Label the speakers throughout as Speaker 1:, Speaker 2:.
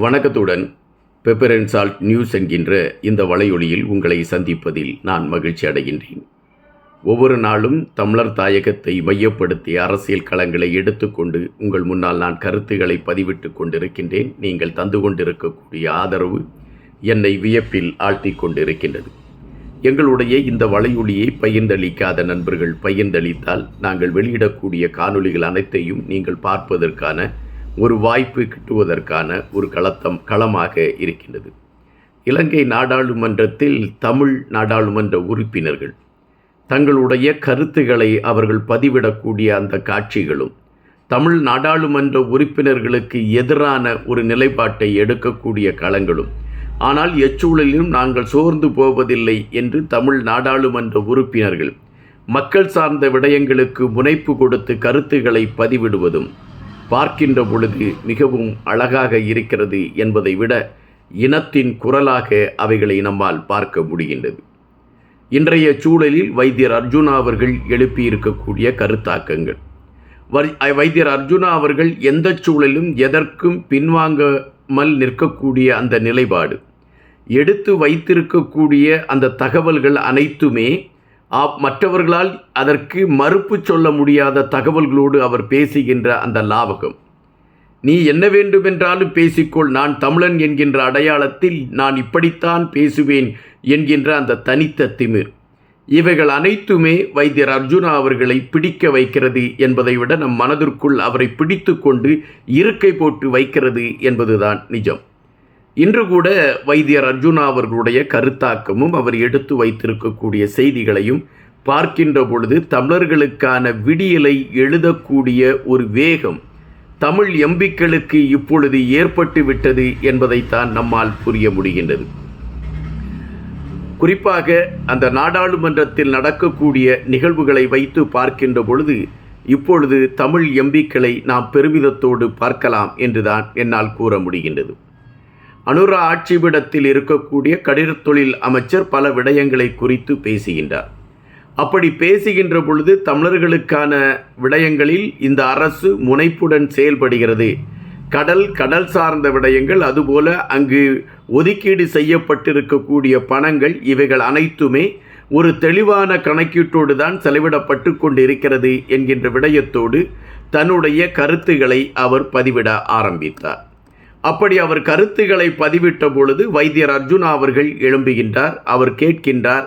Speaker 1: வணக்கத்துடன் pepper and salt news என்கின்ற இந்த வலையொலியில் உங்களை சந்திப்பதில் நான் மகிழ்ச்சி அடைகின்றேன். ஒவ்வொரு நாளும் தமிழர் தாயகத்தை மையப்படுத்தி அரசியல் களங்களை எடுத்துக்கொண்டு உங்கள் முன்னால் நான் கருத்துக்களை பதிவிட்டு கொண்டிருக்கின்றேன். நீங்கள் தந்து கொண்டிருக்கக்கூடிய ஆதரவு என்னை வியப்பில் ஆழ்த்திக் கொண்டிருக்கின்றது. எங்களுடைய இந்த வலையொலியை பகிர்ந்தளிக்காத நண்பர்கள் பகிர்ந்தளித்தால் நாங்கள் வெளியிடக்கூடிய காணொளிகள் அனைத்தையும் நீங்கள் பார்ப்பதற்கான ஒரு வாய்ப்பு கிட்டுவதற்கான ஒரு களத்தம் களமாக இருக்கின்றது. இலங்கை நாடாளுமன்றத்தில் தமிழ் நாடாளுமன்ற உறுப்பினர்கள் தங்களுடைய கருத்துக்களை அவர்கள் பதிவிடக்கூடிய அந்த காட்சிகளும் தமிழ் நாடாளுமன்ற உறுப்பினர்களுக்கு எதிரான ஒரு நிலைப்பாட்டை எடுக்கக்கூடிய களங்களும் ஆனால் எச்சூழலிலும் நாங்கள் சோர்ந்து போவதில்லை என்று தமிழ் நாடாளுமன்ற உறுப்பினர்கள் மக்கள் சார்ந்த விடயங்களுக்கு முனைப்பு கொடுத்து கருத்துக்களை பதிவிடுவதும் பார்க்கின்ற பொழுது மிகவும் அழகாக இருக்கிறது என்பதை விட இனத்தின் குரலாக அவைகளை நம்மால் பார்க்க முடிகின்றது. இன்றைய சூழலில் வைத்தியர் அர்ஜுனா அவர்கள் எழுப்பியிருக்கக்கூடிய கருத்தாக்கங்கள். வைத்தியர் அர்ஜுனா அவர்கள் எந்த சூழலும் எதற்கும் பின்வாங்காமல் நிற்கக்கூடிய அந்த நிலைப்பாடு. எடுத்து வைத்திருக்கக்கூடிய அந்த தகவல்கள் அனைத்துமே மற்றவர்களால் அதற்கு மறுப்பு சொல்ல முடியாத தகவல்களோடு அவர் பேசுகின்ற அந்த லாவகம். நீ என்ன வேண்டுமென்றாலும் பேசிக்கொள் நான் தமிழன் என்கின்ற அடையாளத்தில் நான் இப்படித்தான் பேசுவேன் என்கின்ற அந்த தனித்த திமிர். இவைகள் அனைத்துமே வைத்தியர் அர்ஜுனா அவர்களை பிடிக்க வைக்கிறது என்பதை விட நம் மனதிற்குள் அவரை பிடித்து கொண்டு இருக்கை போட்டு வைக்கிறது என்பதுதான் நிஜம். இன்று கூட வைத்தியர் அர்ஜுனா அவர்களுடைய கருத்தாக்கமும் அவர் எடுத்து வைத்திருக்கக்கூடிய செய்திகளையும் பார்க்கின்ற பொழுது தமிழர்களுக்கான விடியலை எழுதக்கூடிய ஒரு வேகம் தமிழ் எம்பிக்களுக்கு இப்பொழுது ஏற்பட்டு விட்டது என்பதைத்தான் நம்மால் புரிய முடிகின்றது. குறிப்பாக அந்த நாடாளுமன்றத்தில் நடக்கக்கூடிய நிகழ்வுகளை வைத்து பார்க்கின்ற பொழுது இப்பொழுது தமிழ் எம்பிக்களை நாம் பெருமிதத்தோடு பார்க்கலாம் என்றுதான் என்னால் கூற முடிகின்றது. அனுரா ஆட்சிபிடத்தில் இருக்கக்கூடிய கடிதத் தொழில் அமைச்சர் பல விடயங்களை குறித்து பேசுகின்றார். அப்படி பேசுகின்ற பொழுது தமிழர்களுக்கான விடயங்களில் இந்த அரசு முனைப்புடன் செயல்படுகிறது. கடல் கடல் சார்ந்த விடயங்கள் அதுபோல அங்கு ஒதுக்கீடு செய்யப்பட்டிருக்கக்கூடிய பணங்கள் இவைகள் அனைத்துமே ஒரு தெளிவான கணக்கீட்டோடு தான் செலவிடப்பட்டு கொண்டிருக்கிறது என்கின்ற விடயத்தோடு தன்னுடைய கருத்துக்களை அவர் பதிவிட ஆரம்பித்தார். அப்படி அவர் கருத்துக்களை பதிவிட்ட பொழுது வைத்தியர் அர்ஜுனா அவர்கள் எழும்புகின்றார். அவர் கேட்கின்றார்.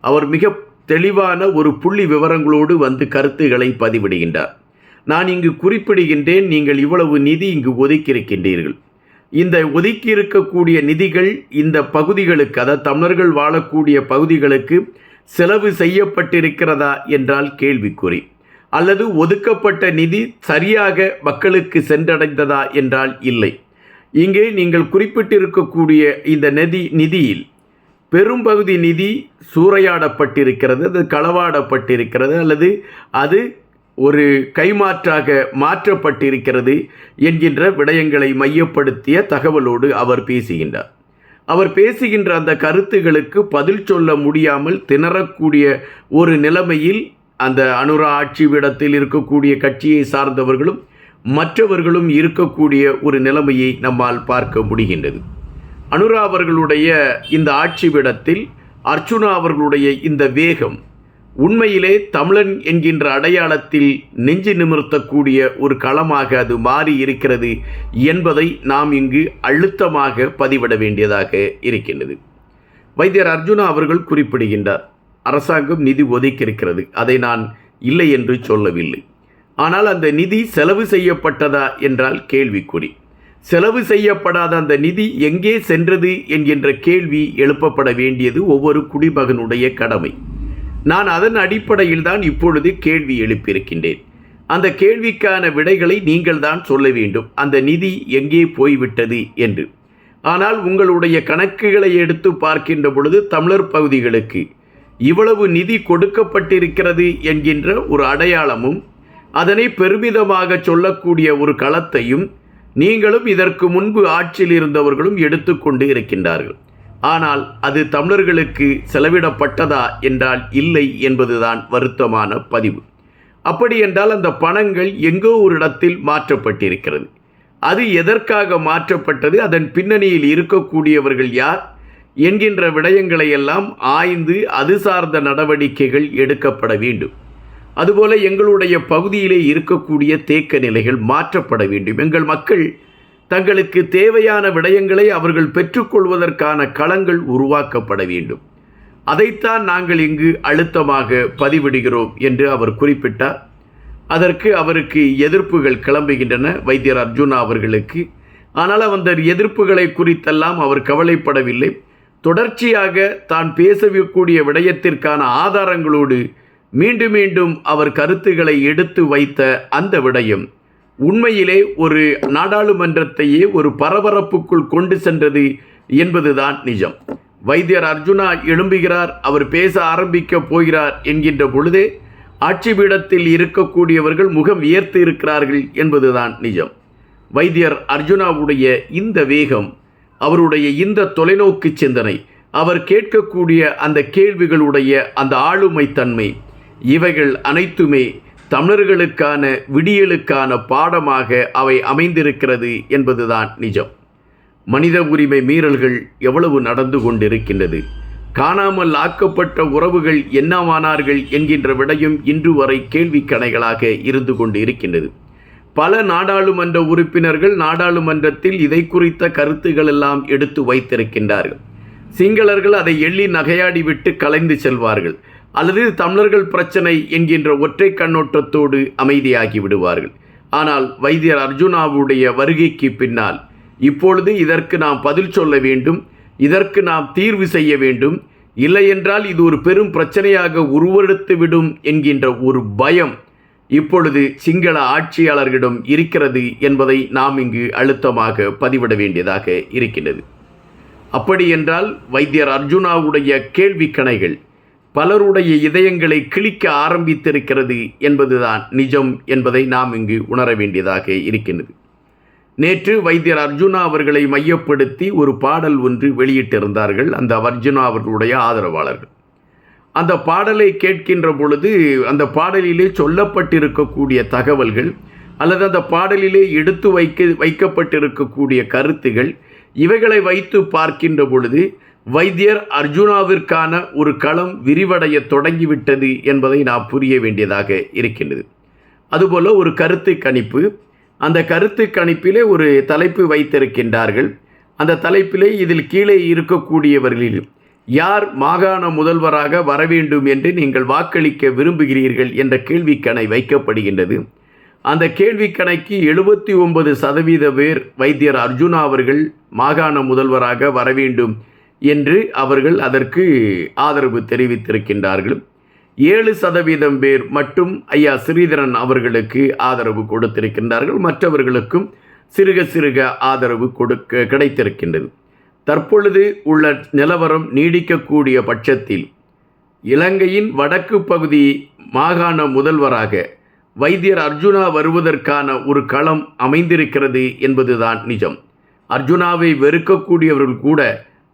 Speaker 1: அவர் மிக தெளிவான ஒரு புள்ளி விவரங்களோடு வந்து கருத்துக்களை பதிவிடுகின்றார். நான் இங்கு குறிப்பிடுகின்றேன் நீங்கள் இவ்வளவு நிதி இங்கு ஒதுக்கியிருக்கின்றீர்கள். இந்த ஒதுக்கி இருக்கக்கூடிய நிதிகள் இந்த பகுதிகளுக்கு அதாவது தமிழர்கள் வாழக்கூடிய பகுதிகளுக்கு செலவு செய்யப்பட்டிருக்கிறதா என்றால் கேள்விக்குறி. அல்லது ஒதுக்கப்பட்ட நிதி சரியாக மக்களுக்கு சென்றடைந்ததா என்றால் இல்லை. இங்கே நீங்கள் குறிப்பிட்டிருக்கக்கூடிய இந்த நிதி நிதியில் பெரும்பகுதி நிதி சூறையாடப்பட்டிருக்கிறது அது களவாடப்பட்டிருக்கிறது அல்லது அது ஒரு கைமாற்றாக மாற்றப்பட்டிருக்கிறது என்கின்ற விடயங்களை மையப்படுத்திய தகவலோடு அவர் பேசுகின்றார். அவர் பேசுகின்ற அந்த கருத்துகளுக்கு பதில் சொல்ல முடியாமல் திணறக்கூடிய ஒரு நிலைமையில் அந்த அனுரா ஆட்சி விடத்தில் இருக்கக்கூடிய கட்சியை சார்ந்தவர்களும் மற்றவர்களும் இருக்கக்கூடிய ஒரு நிலைமையை நம்மால் பார்க்க முடிகின்றது. அனுரா அவர்களுடைய இந்த ஆட்சி விடத்தில் அர்ச்சுனா அவர்களுடைய இந்த வேகம் உண்மையிலே தமிழன் என்கின்ற அடையாளத்தில் நெஞ்சு நிமிர்த்தக்கூடிய ஒரு களமாக அது மாறி இருக்கிறது என்பதை நாம் இங்கு அழுத்தமாக பதிவிட வேண்டியதாக இருக்கின்றது. வைத்தியர் அர்ஜுனா அவர்கள் குறிப்பிடுகின்றார் அரசாங்கம் நிதி ஒதுக்கியிருக்கிறது அதை நான் இல்லை என்று சொல்லவில்லை. ஆனால் அந்த நிதி செலவு செய்யப்பட்டதா என்றால் கேள்விக்குறி. செலவு செய்யப்படாத அந்த நிதி எங்கே சென்றது என்கின்ற கேள்வி எழுப்பப்பட வேண்டியது ஒவ்வொரு குடிமகனுடைய கடமை. நான் அதன் அடிப்படையில் தான் இப்பொழுது கேள்வி எழுப்பியிருக்கின்றேன். அந்த கேள்விக்கான விடைகளை நீங்கள் தான் சொல்ல வேண்டும். அந்த நிதி எங்கே போய்விட்டது என்று. ஆனால் உங்களுடைய கணக்குகளை எடுத்து பார்க்கின்ற பொழுது தமிழர் பகுதிகளுக்கு இவ்வளவு நிதி கொடுக்கப்பட்டிருக்கிறது என்கின்ற ஒரு அடையாளமும் அதனை பெருமிதமாக சொல்லக்கூடிய ஒரு களத்தையும் நீங்களும் இதற்கு முன்பு ஆட்சியில் இருந்தவர்களும் எடுத்துக்கொண்டு இருக்கின்றார்கள். ஆனால் அது தமிழர்களுக்கு செலவிடப்பட்டதா என்றால் இல்லை என்பதுதான் வருத்தமான பதிவு. அப்படி என்றால் அந்த பணங்கள் எங்கோ ஒரு இடத்தில் மாற்றப்பட்டிருக்கிறது. அது எதற்காக மாற்றப்பட்டது? அதன் பின்னணியில் இருக்கக்கூடியவர்கள் யார்? என்கின்ற விடயங்களை எல்லாம் ஆய்ந்து அது சார்ந்த நடவடிக்கைகள் எடுக்கப்பட வேண்டும். அதுபோல எங்களுடைய பகுதியிலே இருக்கக்கூடிய தேக்க நிலைகள் மாற்றப்பட வேண்டும். எங்கள் மக்கள் தங்களுக்கு தேவையான விடயங்களை அவர்கள் பெற்றுக்கொள்வதற்கான களங்கள் உருவாக்கப்பட வேண்டும். அதைத்தான் நாங்கள் இங்கு அழுத்தமாக பதிவிடுகிறோம் என்று அவர் குறிப்பிட்டார். அதற்கு அவருக்கு எதிர்ப்புகள் கிளம்புகின்றன வைத்தியர் அர்ஜுனா அவர்களுக்கு. ஆனால் அந்த எதிர்ப்புகளை குறித்தெல்லாம் அவர் கவலைப்படவில்லை. தொடர்ச்சியாக தான் பேசக்கூடிய விடயத்திற்கான ஆதாரங்களோடு மீண்டும் மீண்டும் அவர் கருத்துக்களை எடுத்து வைத்த அந்த விடயம் உண்மையிலே ஒரு நாடாளுமன்றத்தையே ஒரு பரபரப்புக்குள் கொண்டு சென்றது என்பதுதான் நிஜம். வைத்தியர் அர்ஜுனா எழும்புகிறார் அவர் பேச ஆரம்பிக்க போகிறார் என்கின்ற பொழுதே ஆட்சி பீடத்தில் இருக்கக்கூடியவர்கள் முகம் வியர்த்து இருக்கிறார்கள் என்பதுதான் நிஜம். வைத்தியர் அர்ஜுனாவுடைய இந்த வேகம் அவருடைய இந்த தொலைநோக்கு சிந்தனை அவர் கேட்கக்கூடிய அந்த கேள்விகளுடைய அந்த ஆளுமை தன்மை இவைகள் அனைத்துமே தமிழர்களுக்கான விடியலுக்கான பாடமாக அவை அமைந்திருக்கிறது என்பதுதான் நிஜம். மனித உரிமை மீறல்கள் எவ்வளவு நடந்து கொண்டிருக்கின்றது. காணாமல் ஆக்கப்பட்ட உறவுகள் என்னவானார்கள் என்கின்ற விடையும் இன்று வரை கேள்விக்கணைகளாக இருந்து கொண்டு இருக்கின்றது பல நாடாளுமன்ற உறுப்பினர்கள் நாடாளுமன்றத்தில் இதை குறித்த கருத்துக்கள் எல்லாம் எடுத்து வைத்திருக்கின்றார்கள். சிங்களர்கள் அதை எள்ளி நகையாடி விட்டு கலைந்து செல்வார்கள். அல்லது தமிழர்கள் பிரச்சனை என்கின்ற ஒற்றை கண்ணோட்டத்தோடு அமைதியாகி விடுவார்கள். ஆனால் வைத்தியர் அர்ஜுனாவுடைய வருகைக்கு பின்னால் இப்பொழுது இதற்கு நாம் பதில் சொல்ல வேண்டும் இதற்கு நாம் தீர்வு செய்ய வேண்டும். இல்லையென்றால் இது ஒரு பெரும் பிரச்சனையாக உருவெடுத்து விடும் என்கின்ற ஒரு பயம் இப்பொழுது சிங்கள ஆட்சியாளர்களிடம் இருக்கிறது என்பதை நாம் இங்கு அழுத்தமாக பதிவிட வேண்டியதாக இருக்கின்றது. அப்படியென்றால் வைத்தியர் அர்ஜுனாவுடைய கேள்வி கணைகள் பலருடைய இதயங்களை கிழிக்க ஆரம்பித்திருக்கிறது என்பதுதான் நிஜம் என்பதை நாம் இங்கு உணர வேண்டியதாக இருக்கின்றது. நேற்று வைத்தியர் அர்ஜுனா அவர்களை மையப்படுத்தி ஒரு பாடல் ஒன்று வெளியிட்டிருந்தார்கள் அந்த அர்ஜுனா அவர்களுடைய ஆதரவாளர்கள். அந்த பாடலை கேட்கின்ற பொழுது அந்த பாடலிலே சொல்லப்பட்டிருக்கக்கூடிய தகவல்கள் அல்லது அந்த பாடலிலே எடுத்து வைக்க வைக்கப்பட்டிருக்கக்கூடிய கருத்துகள் இவைகளை வைத்து பார்க்கின்ற பொழுது வைத்தியர் அர்ஜுனாவிற்கான ஒரு களம் விரிவடைய தொடங்கிவிட்டது என்பதை நாம் புரிய வேண்டியதாக இருக்கின்றது. அதுபோல் ஒரு கருத்து கணிப்பு. அந்த கருத்து கணிப்பிலே ஒரு தலைப்பு வைத்திருக்கின்றார்கள். அந்த தலைப்பிலே இதில் கீழே இருக்கக்கூடியவர்களில் யார் மாகாண முதல்வராக வர வேண்டும் என்று நீங்கள் வாக்களிக்க விரும்புகிறீர்கள் என்ற கேள்விக்கணை வைக்கப்படுகின்றது. அந்த கேள்விக்கணைக்கு எழுபத்தி ஒன்பது சதவீத பேர் வைத்தியர் அர்ஜுனா அவர்கள் மாகாண முதல்வராக வர வேண்டும் என்று அவர்கள் அதற்கு ஆதரவு தெரிவித்திருக்கின்றார்கள். ஏழு சதவீதம் பேர் மட்டும் ஐயா ஸ்ரீதரன் அவர்களுக்கு ஆதரவு கொடுத்திருக்கின்றார்கள். மற்றவர்களுக்கும் சிறுக சிறுக ஆதரவு கொடுக்க கிடைத்திருக்கின்றது. தற்பொழுது உள்ள நிலவரம் நீடிக்கக்கூடிய பட்சத்தில் இலங்கையின் வடக்கு பகுதி மாகாண முதல்வராக வைத்தியர் அர்ஜுனா வருவதற்கான ஒரு களம் அமைந்திருக்கிறது என்பதுதான் நிஜம். அர்ஜுனாவை வெறுக்கக்கூடியவர்கள் கூட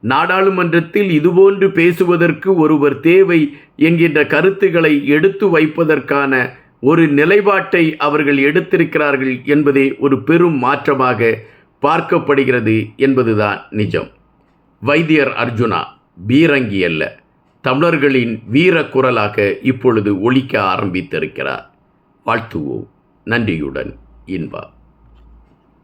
Speaker 1: நாடாளுமன்றத்தில் இதுபோன்று பேசுவதற்கு ஒருவர் தேவை என்கின்ற கருத்துக்களை எடுத்து வைப்பதற்கான ஒரு நிலைப்பாட்டை அவர்கள் எடுத்திருக்கிறார்கள் என்பதே ஒரு பெரும் மாற்றமாக பார்க்கப்படுகிறது என்பதுதான் நிஜம். வைத்தியர் அர்ஜுனா பீரங்கி அல்ல தமிழர்களின் வீர குரலாக இப்பொழுது ஒழிக்க ஆரம்பித்திருக்கிறார். வாழ்த்துவோம். நன்றியுடன் இன்பா